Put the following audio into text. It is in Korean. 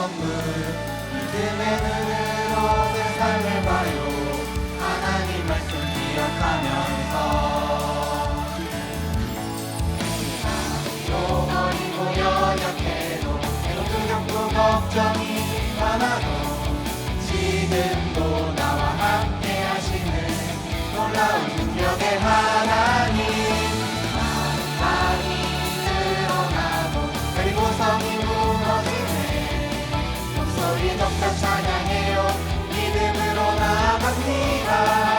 선물 믿음의 눈으로 내 삶을 봐요. 하나님 말씀 기억하면서. 또 버리고 연약해도 해도 두렵고 걱정이 많아도 지금 우리 정답 찬양해요. 믿음으로 나아갑니다.